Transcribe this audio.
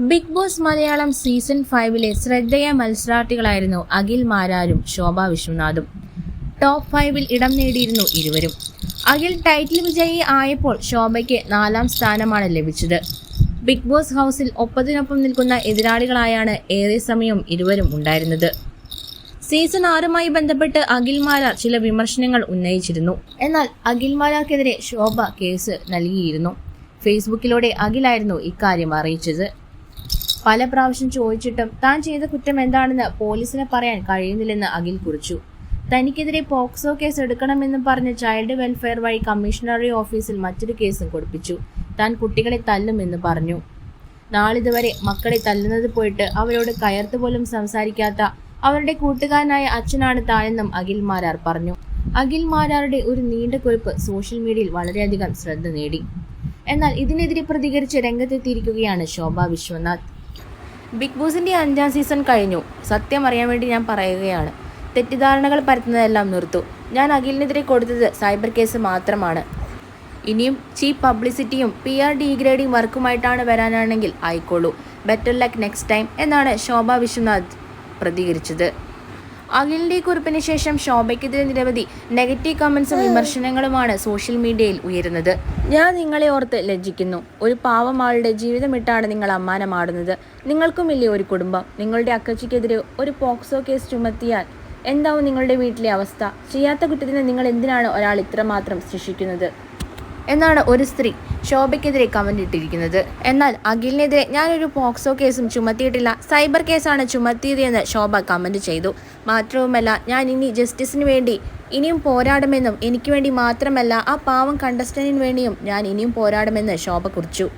Big Boss Malayalam season ഫൈവിലെ ശ്രദ്ധേയ മത്സരാർത്ഥികളായിരുന്നു അഖിൽ മാരാരും ശോഭ വിശ്വനാഥും. ടോപ്പ് ഫൈവിൽ ഇടം നേടിയിരുന്നു ഇരുവരും. അഖിൽ ടൈറ്റിൽ വിജയി ആയപ്പോൾ ശോഭയ്ക്ക് നാലാം സ്ഥാനമാണ് ലഭിച്ചത്. ബിഗ് ബോസ് ഹൗസിൽ ഒപ്പത്തിനൊപ്പം നിൽക്കുന്ന എതിരാളികളായാണ് ഏറെ സമയം ഇരുവരും ഉണ്ടായിരുന്നത്. സീസൺ ആറുമായി ബന്ധപ്പെട്ട് അഖിൽ മാരാർ ചില വിമർശനങ്ങൾ ഉന്നയിച്ചിരുന്നു. എന്നാൽ അഖിൽ മാരാർക്കെതിരെ ശോഭ കേസ് നൽകിയിരുന്നു. ഫേസ്ബുക്കിലൂടെ അഖിലായിരുന്നു ഇക്കാര്യം അറിയിച്ചത്. പല പ്രാവശ്യം ചോദിച്ചിട്ടും താൻ ചെയ്ത കുറ്റം എന്താണെന്ന് പോലീസിനെ പറയാൻ കഴിയുന്നില്ലെന്ന് അഖിൽ കുറിച്ചു. തനിക്കെതിരെ പോക്സോ കേസ് എടുക്കണമെന്ന് പറഞ്ഞ് ചൈൽഡ് വെൽഫെയർ വഴി കമ്മീഷണറി ഓഫീസിൽ മറ്റൊരു കേസും കൊടുപ്പിച്ചു. താൻ കുട്ടികളെ തല്ലുമെന്ന് പറഞ്ഞു. നാളിതുവരെ മക്കളെ തല്ലുന്നത് പോയിട്ട് അവരോട് കയർത്ത് പോലും സംസാരിക്കാത്ത അവരുടെ കൂട്ടുകാരനായ അച്ഛനാണ് താനെന്നും അഖിൽ മാരാർ പറഞ്ഞു. അഖിൽ മാരാറുടെ ഒരു നീണ്ട കുറിപ്പ് സോഷ്യൽ മീഡിയയിൽ വളരെയധികം ശ്രദ്ധ നേടി. എന്നാൽ ഇതിനെതിരെ പ്രതികരിച്ച് രംഗത്തെത്തിയിരിക്കുകയാണ് ശോഭ വിശ്വനാഥ്. ബിഗ് ബോസിന്റെ അഞ്ചാം സീസൺ കഴിഞ്ഞു. സത്യം അറിയാൻ വേണ്ടി ഞാൻ പറയുകയാണ്. തെറ്റിദ്ധാരണകൾ പരത്തുന്നതെല്ലാം നിർത്തു. ഞാൻ അഖിലിനെതിരെ കൊടുത്തത് സൈബർ കേസ് മാത്രമാണ്. ഇനിയും ചീപ്പ് പബ്ലിസിറ്റിയും പി ആർ ഡീഗ്രേഡിംഗ് വർക്കുമായിട്ടാണ് വരാനാണെങ്കിൽ ആയിക്കോളൂ. ബെറ്റർ ലക്ക് നെക്സ്റ്റ് ടൈം എന്നാണ് ശോഭ വിശ്വനാഥ് പ്രതികരിച്ചത്. അഖിലിന്റെ കുറിപ്പിന് ശേഷം ശോഭയ്ക്കെതിരെ നിരവധി നെഗറ്റീവ് കമന്റ്സും വിമർശനങ്ങളുമാണ് സോഷ്യൽ മീഡിയയിൽ ഉയരുന്നത്. ഞാൻ നിങ്ങളെ ഓർത്ത് ലജ്ജിക്കുന്നു. ഒരു പാവമാളുടെ ജീവിതമിട്ടാണ് നിങ്ങൾ അമ്മാനമാടുന്നത്. നിങ്ങൾക്കുമില്ലേ ഒരു കുടുംബം? നിങ്ങളുടെ അക്കച്ചിക്കെതിരെ ഒരു പോക്സോ കേസ് ചുമത്തിയാൽ എന്താവും നിങ്ങളുടെ വീട്ടിലെ അവസ്ഥ? ചെയ്യാത്ത കുറ്റത്തിന് നിങ്ങൾ എന്തിനാണ് ഒരാൾ ഇത്രമാത്രം ശിക്ഷിക്കുന്നത്? എന്നാണ് ഒരു സ്ത്രീ ശോഭയ്ക്കെതിരെ കമന്റ് ഇട്ടിരിക്കുന്നത്. എന്നാൽ അഖിലിനെതിരെ ഞാനൊരു പോക്സോ കേസും ചുമത്തിയിട്ടില്ല. സൈബർ കേസാണ് ചുമത്തിയത് എന്ന് ശോഭ കമന്റ് ചെയ്തു. മാത്രവുമല്ല ഞാൻ ഇനി ജസ്റ്റിസിന് വേണ്ടി ഇനിയും പോരാടുമെന്നും എനിക്ക് വേണ്ടി മാത്രമല്ല ആ പാവം കണ്ടസ്റ്റന്റിന് വേണ്ടിയും ഞാൻ ഇനിയും പോരാടുമെന്ന് ശോഭ കുറിച്ചു.